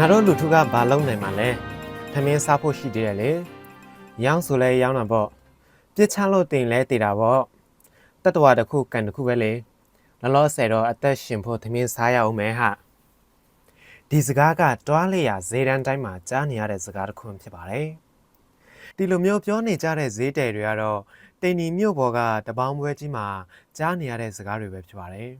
ငါတို့လူထုကဘာလုပ်နိုင်မှာလဲသမင်းစားဖို့ရှိသေးတယ်လေရောင်းဆိုလဲရောင်းတာပေါ့ပြစ်ချလို့တင်လဲတည်တာပေါ့တတဝါတစ်ခုကန်တစ်ခုပဲလေလောလောဆယ်တော့အသက်ရှင်ဖို့သမင်းစားရအောင်မယ်ဟာဒီစကားကတွားလေရဈေးတန်းတိုင်းမှာကြားနေရတဲ့စကားတစ်ခုဖြစ်ပါတယ်ဒီလိုမျိုးပြောနေကြတဲ့ဈေးတယ်တွေကတော့တိန်နီမြို့ပေါ်ကတပေါင်းပွဲကြီးမှာကြားနေရတဲ့စကားတွေပဲဖြစ်ပါတယ်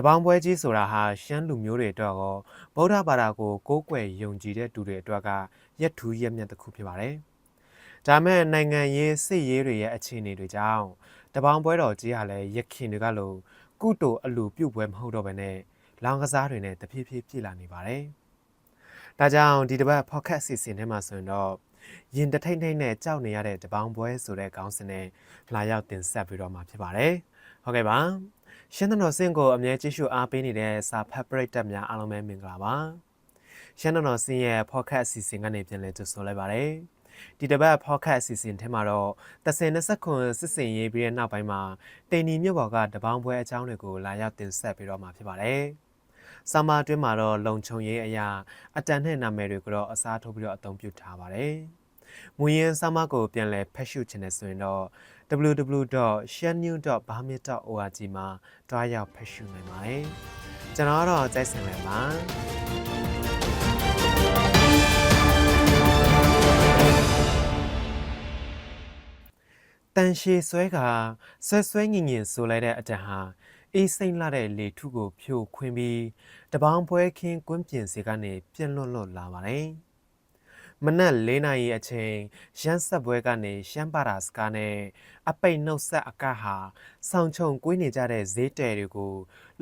တပေါင်းပွဲကြီးဆိုတာဟာရှမ်းလူမျိုးတွေအတွက်ရောဗုဒ္ဓဘာသာကိုကိုးကွယ်ယုံကြည်တဲ့သူတွေအတွက်ကရက်ထူးရက်မြတ်တစ်ခုဖြစ်ပါတယ်။ဒါမဲ့နိုင်ငံရေးစစ်ရေးတွေရဲ့အခြေအနေတွေကြောင့်တပေါင်းပွဲတော်ကြီးဟာလည်းရခင်တွေကလို့ကုတိုအလူပြုတ်ပွဲမဟုတ်တော့ဘဲနဲ့လောင်ကစားတွေနဲ့တဖြည်းဖြည်းပြည်လာနေပါတယ်။ဒါကြောင့်ဒီတစ်ပတ် podcast စီစဉ်ထဲမှာဆိုရင်တော့ ရင်တထိတ်ထိတ်နဲ့ကြောက်နေရတဲ့တပေါင်းပွဲဆိုတဲ့ခေါင်းစဉ်နဲ့လာရောက်တင်ဆက်ပြီးတော့မှာဖြစ်ပါတယ်။ဟုတ်ကဲ့ပါ။ရှမ်းတော်စင်ကိုအမြဲကြည့်ရှုအားပေးနေတဲ့စာဖတ်ပရိသတ်များအားလုံးပဲမင်္ဂလာပါရှမ်းတော်စင်ရဲ့ podcast အစီအစဉ်ကနေပြန်လည်ကြိုဆိုလိုက်ပါတယ်ဒီတစ်ပတ် podcast အစီအစဉ်ထဲမှာတော့30-20ခွန်စစ်စင်ရေးပြီးတဲ့နောက်ပိုင်းမှာတိန်နီမြို့ပေါ်ကတပေါင်းပွဲအကြောင်းတွေကိုလာရောက်တင်ဆက်ပြီးတော့မှာဖြစ်ပါတယ်ဆာမာအတွင်းမှာတော့လုံခြုံရေးအရာအတန်နဲ့နာမည်တွေကိုတော့အစားထိုးပြီးတော့အသုံးပြုထားပါတယ် မူရင်းဆာမာကိုပြန်လည်ဖတ်ရှုချင်တယ်ဆိုရင်တော့ www.shannew.bhamit.org မှာတွားရောက်ဖတ်ရှုနိုင်ပါတယ်။ကျွန်တော်ကတော့ကြိုက်စင်လည်းပါ။တန်ရှည်ဆွဲကဆွဲဆွဲငင်ငင်ဆိုလိုက်တဲ့အတန်ဟာအေးစိမ့်လာတဲ့လေထုကိုဖြိုခွင်းပြီးတပေါင်းပွဲခင်းကွင်းပြင်စီကနေပြန့်လွတ်လွတ်လာပါတယ်။ မနက်၄နာရီအချိန်ရန်ဆက်ပွဲကနေရှမ်းပါတာစကားနဲ့အပိတ်နှုတ်ဆက်အကဟာဆောင်းချုံကွေးနေကြတဲ့ဈေးတယ်တွေကို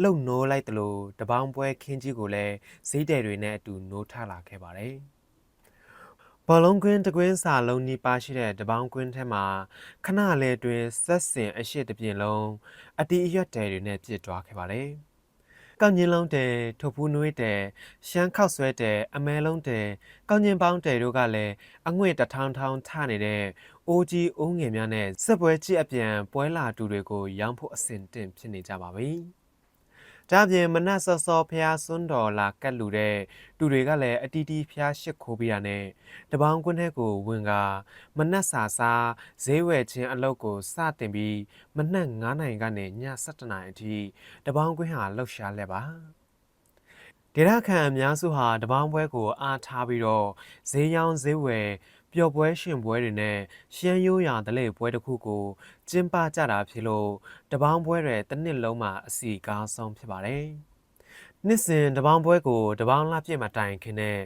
လှုပ်နိုးလိုက်သလိုတပေါင်းပွဲခင်းကြီးကိုလည်းဈေးတယ်တွေနဲ့အတူနိုးထလာခဲ့ပါတယ်။ဘောလုံးကွင်းတကွင်းစာလုံးနီးပါးရှိတဲ့တပေါင်းကွင်းထဲမှာခဏလဲတွင်ဆက်စင်အရှိတပြင်းလုံးအတီးအရွက်တယ်တွေနဲ့ပြစ်သွားခဲ့ပါတယ်။ ကောင်းညင်းလုံးတဲထုတ်ဖူးနွေးတဲရှမ်းခောက်ဆွဲတဲအမဲလုံးတဲကောင်းညင်းပေါင်းတဲတို့ကလည်းအငွေ့တထောင်ထောင်ထနေတဲ့အိုးကြီးအိုးငယ်များနဲ့စက်ပွဲကြည့်အပြန်ပွဲလာတူတွေကိုရောင်းဖို့အဆင်တင့်ဖြစ်နေကြပါပြီ။ ဒါပြင်မနက်စောစောဖះစွန်းတော်လာကတ်လူတဲ့တူတွေကလည်းအတီးတီးဖះရှစ်ခိုးပြရနဲ့တပေါင်းကွန်းထဲကိုဝင်ကမနက်စာစားဈေးဝယ်ခြင်းအလုပ်ကိုစတင်ပြီးမနက်9နာရီကနေည7နာရီအထိတပေါင်းကွင်းဟာလှုပ်ရှားလဲပါဒေရခံအများစုဟာတပေါင်းပွဲကိုအားထားပြီးတော့ဈေးရောင်းဈေးဝယ် ပျော်ပွဲရှင်ပွဲတွေနဲ့ရှမ်းရိုးရာဒလဲပွဲတစ်ခုကိုကျင်းပကြတာဖြစ်လို့တပေါင်းပွဲတွေတစ်နှစ်လုံးမှာအစီကားဆုံးဖြစ်ပါတယ်နှစ်စဉ်တပေါင်းပွဲကိုတပေါင်းလပြည့်မတိုင်ခင်နဲ့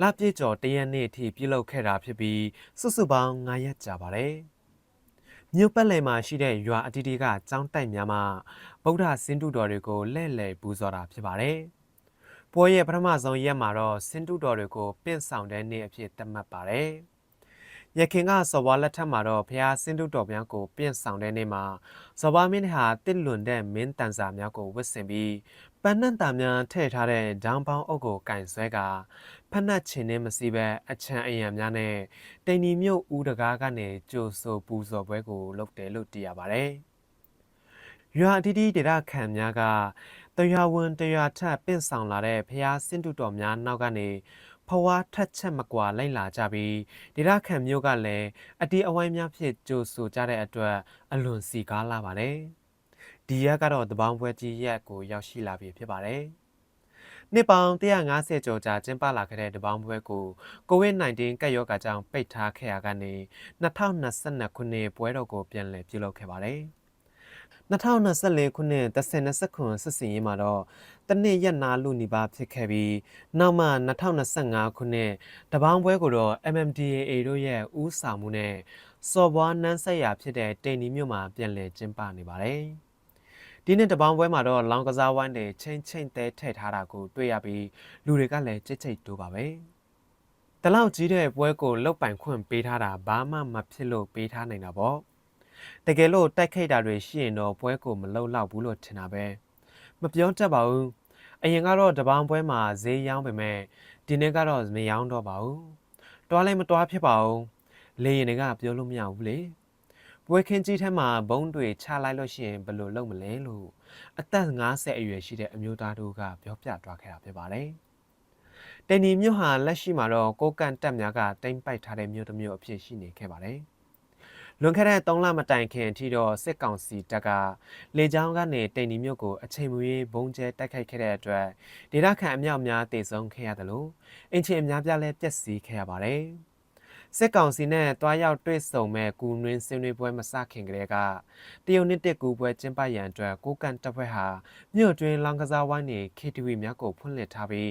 လပြည့်ကျော်တရက်နေ့အထိပြုလုပ်ခဲ့တာဖြစ်ပြီးစုစုပေါင်း9ရက်ကြာပါတယ်မြို့ပတ်လည်မှာရှိတဲ့ရွာအတီးတီကကျောင်းတိုက်များမှာဗုဒ္ဓစင်တုတော်တွေကိုလှည့်လည်ပူဇော်တာဖြစ်ပါတယ်။ပွဲရဲ့ပထမဆုံးရက်မှာတော့စင်တုတော်တွေကိုပင့်ဆောင်တဲ့နေ့အဖြစ်သတ်မှတ်ပါတယ်။ ရခင်ကစော်ဘွားလက်ထက်မှာတော့ဖះစင်တုတော်များကိုပင့်ဆောင်တဲ့နေ့မှာစော်ဘွားမင်းဟာတစ်လွန်တဲ့မင်းတန်စာများကိုဝတ်ဆင်ပြီးပန်းနှံ့တာများထည့်ထားတဲ့ဒေါင်းပေါင်းအုပ်ကိုကင်ဆွဲကဖက်နှက်ချင်နဲ့မစီပဲအချံအယံများနဲ့တိန်နီမြို့ဦးတကားကနေကြိုဆိုပူဇော်ပွဲကိုလုပ်တယ်လို့သိရပါတယ်။ရွာအတီးတီးဒေတာခံများကတရွာဝင်တရွာထပ်ပင့်ဆောင်လာတဲ့ဖျားစင်တုတော်များနောက်ကနေ ဖွားထက်ချက်မကွာလိုက်လာကြပြီးဒေတာခံမျိုးကလည်းအတီးအဝိုင်းများဖြစ်ကြိုဆိုကြတဲ့အတွက်အလွန်စီကားလာပါတယ်။ဒီရက်ကတော့တပေါင်းပွဲကြီးရက်ကိုရောက်ရှိလာပြီဖြစ်ပါတယ်။နှစ်ပေါင်း150ကျော်ကြာကျင်းပလာခဲ့တဲ့တပေါင်းပွဲကို COVID-19 ကပ်ရောဂါကြောင့်ပိတ်ထားခဲ့ရကနေ2022ခုနှစ်ပွဲတော်ကိုပြန်လည်ပြုလုပ်ခဲ့ပါတယ်။ 2024ခုနှစ်30-29ခုစစ်စင်ရေးမှာတော့တနစ်ရက်နာလူနီပါဖြစ်ခဲ့ပြီးနောက်မှ2025ခုနှစ်တပေါင်းပွဲကိုတော့ MMDAA တို့ရဲ့ဦးဆောင်မှုနဲ့စော်ဘွားနန်းဆက်ရာဖြစ်တဲ့တိန်နီမြို့မှာပြန်လည်ကျင်းပနေပါတယ်။ဒီနေ့တပေါင်းပွဲမှာတော့လောင်ကစားဝိုင်းတွေချင်းချင်းတဲထည့်ထားတာကိုတွေ့ရပြီးလူတွေကလည်းကြိတ်ကြိတ်တိုးပါပဲ။တလောက်ကြီးတဲ့ပွဲကိုလုတ်ပိုင်ခွင့်ပေးထားတာဘာမှမဖြစ်လို့ပေးထားနိုင်တာပေါ့။ တကယ်လို့တိုက်ခိုက်တာတွေရှိရင်တော့ပွဲကိုမလုံလောက်ဘူးလို့ထင်တာပဲ။မပြောတတ်ပါဘူး။အရင်ကတော့တပေါင်းပွဲမှာဈေးရောင်းပေမဲ့ဒီနေ့ကတော့မရောင်းတော့ပါဘူး။တွားလည်းမတွားဖြစ်ပါဘူး။လေရင်တွေကပြောလို့မရဘူးလေ။ပွဲခင်းကြီးထဲမှာဘုံတွေချလိုက်လို့ရှိရင်ဘယ်လိုလုပ်မလဲလို့အသက်50အရွယ်ရှိတဲ့အမျိုးသားတို့ကပြောပြသွားခဲ့တာဖြစ်ပါတယ်။တန်နီမြို့ဟာလက်ရှိမှာတော့ကိုကန်တက်များကတိမ့်ပိုက်ထားတဲ့မြို့တစ်မြို့အဖြစ်ရှိနေခဲ့ပါတယ် လွန်ခဲ့တဲ့3လမတိုင်ခင်အထိတော့စစ်ကောင်စီတပ်ကလေကြောင်းကနေတိန်နီမြို့ကိုအချိန်မရွေးဘုံကျဲတိုက်ခိုက်ခဲ့တဲ့အတွက်ဒေသခံအမြောက်များတေဆုံးခဲ့ရတယ်လို့အင်ချင်အများပြားလည်းပျက်စီးခဲ့ရပါတယ်စစ်ကောင်စီနဲ့တွားရောက်တွေ့ဆုံမဲ့ကူနွင်းစင်းနွေးပွဲမစခင်ကလေးကတရုတ်နှစ်တက်ကူပွဲကျင်းပရန်အတွက်ကိုကန်တပ်ဖွဲ့ဟာမြို့တွင်လောင်ကစားဝိုင်းနေ KTV များကိုဖွင့်လှစ်ထားပြီး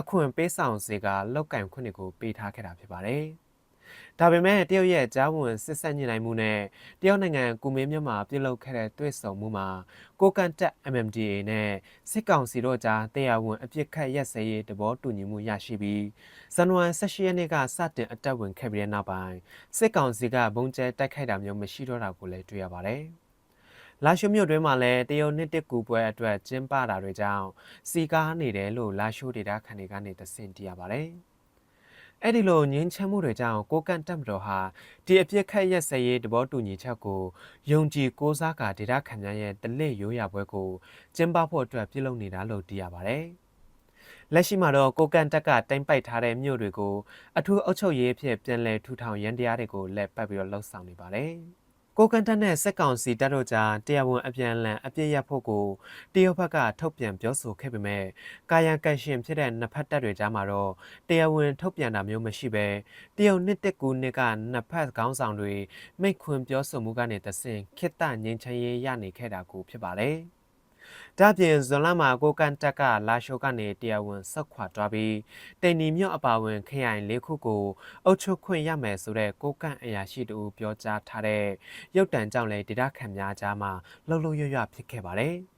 အခွင့်ပေးဆောင်စေကလောက်ကင်ခွင့်တွေကိုပေးထားခဲ့တာဖြစ်ပါတယ်။ ဒါပေမဲ့တရုတ်ရဲ့ကြားဝင်စစ်ဆက်ညှိနှိုင်းမှုနဲ့တရုတ်နိုင်ငံကူမင်းမြို့မှာပြုလုပ်ခဲ့တဲ့တွေ့ဆုံမှုမှာကိုကန်တက် MMDA နဲ့စစ်ကောင်စီတို့ကြားတရားဝင်အပြစ်ခတ်ရက်စဲရေးတဘောတူညီမှုရရှိပြီးဇန်နဝါရီ18ရက်နေ့ကစတင်အတက်ဝင်ခဲ့ပြီးတဲ့နောက်ပိုင်းစစ်ကောင်စီကဘုံကျဲတိုက်ခိုက်တာမျိုးမရှိတော့တာကိုလည်းတွေ့ရပါတယ်။လာရှိုမြို့တွင်းမှာလည်းတရုတ်နှစ်တကူပွဲအတွက်ကျင်းပတာတွေကြောင့်စီကားနေတယ်လို့လာရှိုဒေတာခန်တွေကနေသင်တရပါတယ်။ အဲ့ဒီလိုငင်းချမ်းမှုတွေကြောင့်ကိုကန်တက်မတော်ဟာဒီအပြစ်ခတ်ရက်စဲရေးတဘောတူညီချက်ကိုယုံကြည်ကိုးစားကဒေတာခန်များရဲ့တလစ်ရိုးရာပွဲကိုကျင်းပဖို့အတွက်ပြုလုပ်နေတာလို့သိရပါတယ်။လက်ရှိမှာတော့ကိုကန်တက်ကတိုင်ပိုက်ထားတဲ့မြို့တွေကိုအထူးအုပ်ချုပ်ရေးအဖြစ်ပြန်လည်ထူထောင်ရန်တရားတွေကိုလက်ပတ်ပြီးတော့လှုပ်ဆောင်နေပါတယ်။ ကိုကန်တက်နဲ့စက်ကောင်စီတပ်တို့ကြားတရားဝင်အပြန်အလှန်အပြစ်ရဖို့ကိုတရုတ်ဘက်ကထုတ်ပြန်ပြောဆိုခဲ့ပေမဲ့ကာယံကရှင်ဖြစ်တဲ့နှစ်ဖက်တပ်တွေကြားမှာတော့တရားဝင်ထုတ်ပြန်တာမျိုးမရှိဘဲတရုတ်နှစ်တက်ကူနှစ်ကနှစ်ဖက်ခေါင်းဆောင်တွေမိတ်ခွင်ပြောဆိုမှုကနေတဆင့်ခိတ္တငြိမ်းချမ်းရေးရနေခဲ့တာကိုဖြစ်ပါတယ်။ ဒါပြင်ဇွန်လမှာကိုကန်တက်ကလာရှိုကနေတရားဝင်ဆက်ခွာသွားပြီးတိန်နီမြို့အပါဝင်ခရိုင်လေးခုကိုအုပ်ချုပ်ခွင့်ရမယ်ဆိုတဲ့ကိုကန်အရာရှိတူပြောကြားထားတဲ့ရုပ်တံကြောင့်လည်းဒေတာခန်များကြားမှာလှုပ်လှုပ်ရွရွဖြစ်ခဲ့ပါတယ်။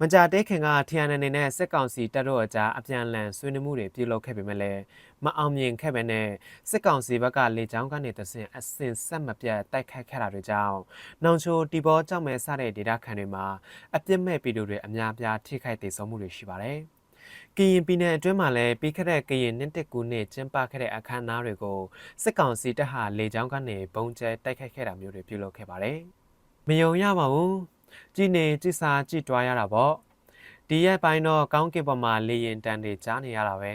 မကြတဲ့ခင်ကထီယန်နေနဲ့စစ်ကောင်စီတပ်တို့အကြားအပြန်အလှန်ဆွေးနွေးမှုတွေပြုလုပ်ခဲ့ပေမဲ့လည်းမအောင်မြင်ခဲ့ပဲနဲ့စစ်ကောင်စီဘက်ကလေကြောင်းကနေတဆင်အစင်ဆက်မပြတ်တိုက်ခိုက်ခဲ့တာတွေကြောင့်နောင်ချိုတီဘောကြောင့်မဲစတဲ့ဒေတာခန်တွေမှာအပြစ်မဲ့ပြည်သူတွေအများပြားထိခိုက်ဒေဆုံးမှုတွေရှိပါတယ်။ကရင်ပြည်နယ်အတွင်းမှာလည်းပြီးခဲ့တဲ့ကရင်နှစ်တက်ကူနဲ့ကျင်းပခဲ့တဲ့အခမ်းအနားတွေကိုစစ်ကောင်စီတပ်ဟာလေကြောင်းကနေပုံကျဲတိုက်ခိုက်ခဲ့တာမျိုးတွေပြုလုပ်ခဲ့ပါတယ်။မယုံရပါဘူး။ ကြည်နေကြည်စာကြည်တွားရတာပေါ့ဒီရက်ပိုင်းတော့ကောင်းကင်ပေါ်မှာလေရင်တန်တွေကြားနေရတာပဲ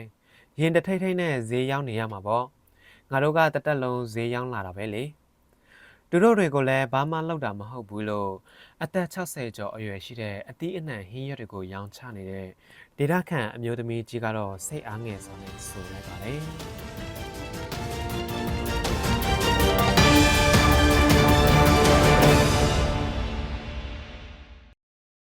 ရင်တထိတ်ထိတ်နဲ့ဈေးရောက်နေရမှာပေါ့ငါတို့ကတတက်လုံးဈေးရောက်လာတာပဲလေသူတို့တွေကိုလည်းဘာမှလောက်တာမဟုတ်ဘူးလို့အသက်60ကျော်အရွယ်ရှိတဲ့အသီးအနှံဟင်းရွက်တွေကိုရောင်းချနေတဲ့ဒေတာခန့်အမျိုးသမီးကြီးကတော့စိတ်အားငယ်စွာနဲ့ဆိုလိုက်ပါတယ်